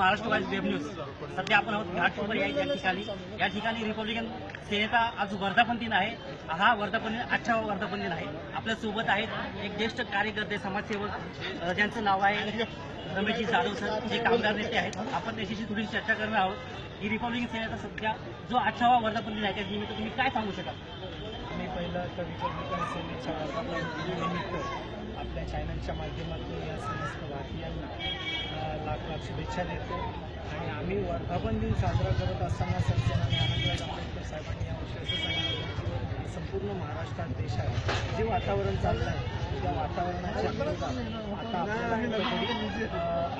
Maharashtra wise web news. सध्या आपण आहोत घाटकोपर या या ठिकाणी. या ठिकाणी रिपब्लिकन सेनेचा आज वर्धापन दिन आहे. हा वर्धापन दिन आजचा वर्धापन दिन आहे. आपल्यासोबत आहेत एक ज्येष्ठ कार्यकर्ते समाजसेवक ज्यांचं नाव आहे रमेशजी जाधव सर. जे कामगार नेते आहेत. आपण त्याच्याशी थोडीशी चर्चा करणार आहोत. की रिपब्लिकन सेनेचा सध्या जो अठरावा वर्धापन दिन आहे त्या निमित्त तुम्ही काय सांगू शकाल? मी पहिलं तर रिपब्लिकन सेनेच्या वर्धापन दिनानिमित्त चॅनलच्या माध्यमातून या समस्त भारतीयांना लाख लाख शुभेच्छा देतो. आणि आम्ही वर्धापन दिन साजरा करत असताना सरसेना आणि आनंदराज आंबेडकर साहेबांनी सांगितलं की संपूर्ण महाराष्ट्रात देशात जे वातावरण चाललं आहे त्या वातावरणाच्या आता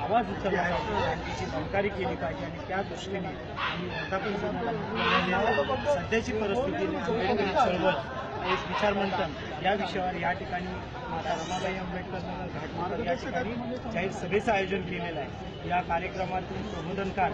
आवाज उचलला पाहिजे आणि त्याची जाणकारी केली पाहिजे आणि त्या दृष्टीने आम्ही वर्धापन दिनाला सध्याची परिस्थिती आंबेडकरी चळवळ एक विचार मंथन या विषयावर या ठिकाणी माता रमाबाई आंबेडकर नगर घाटमार्ग या ठिकाणी जाहीर सभेचं आयोजन केलेलं आहे. या कार्यक्रमातून प्रबोधनकार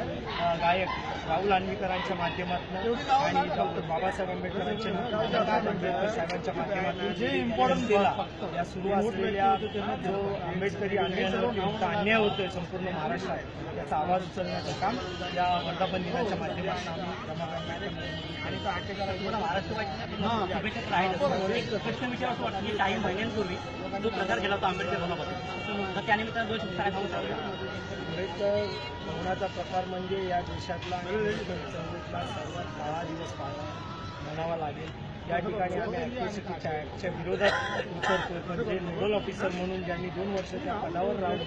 गायक राहुल आन्वीकरांच्या माध्यमातून आणि डॉक्टर बाबासाहेब आंबेडकरांच्या नेतृत्वात आंबेडकर साहेबांच्या माध्यमातून जे इम्पॉर्टन्स दिला या सुरू असलेल्या जो आंबेडकरी आंदोलन अन्याय होतोय संपूर्ण महाराष्ट्रात त्याचा आवाज उचलण्याचं काम या वर्धापन दिनाच्या माध्यमातून आम्ही रमाबाई आंबेडकर प्रश्न विचार असं वाटतं की काही महिन्यांपूर्वी जो प्रचार केला होता आंबेडकर भवनाबद्दल तर त्यानिमित्तानं दोन शब्द काय सांगू शकाल आंबेडकर भवनाचा प्रकार म्हणजे या देशातला आणि सर्वात काळा दिवस पाळा म्हणावा लागेल. या ठिकाणी आम्ही ॲक्टिव्हिटीच्या ॲक्टच्या विरोधात उतरतोय पण जे नोडल ऑफिसर म्हणून ज्यांनी दोन वर्ष त्या पदावर राहून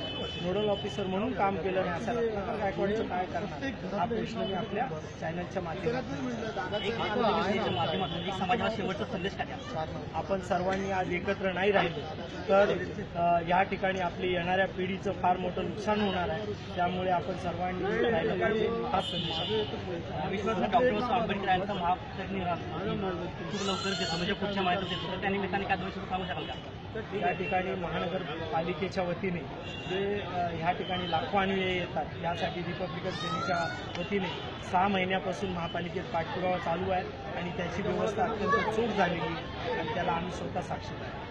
नोडल ऑफिसर म्हणून काम केलं नाही असा रत्नाकर गायकवाडचं काय करणार? हा प्रश्न मी आपल्या चॅनलच्या माध्यमातून माध्यमातून एक समाजाला शेवटचा संदेश काय आपण सर्वांनी आज एकत्र नाही राहिलो तर या ठिकाणी आपली येणाऱ्या पिढीचं फार मोठं नुकसान होणार आहे. त्यामुळे आपण सर्वांनी राहिलं पाहिजे हा संदेश. विश्वास डॉक्टर आंबेडकर यांचा लवकर देतो म्हणजे पुढच्या माहिती देतो तर त्या निमित्ताने काय दोन शब्द सांगू शकाल का? या ठिकाणी महानगरपालिकेच्या वतीने जे ह्या ठिकाणी लाखो अनुयायी येतात यासाठी रिपब्लिकन सेनेच्या वतीने सहा महिन्यापासून महापालिकेत पाठपुरावा चालू आहे आणि त्याची व्यवस्था अत्यंत चोख झालेली आहे आणि त्याला आम्ही स्वतः साक्षी आहे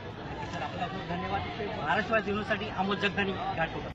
तर आपला खूप धन्यवाद. महाराष्ट्र न्यूजसाठी अमोल जगदानी घाटकोपर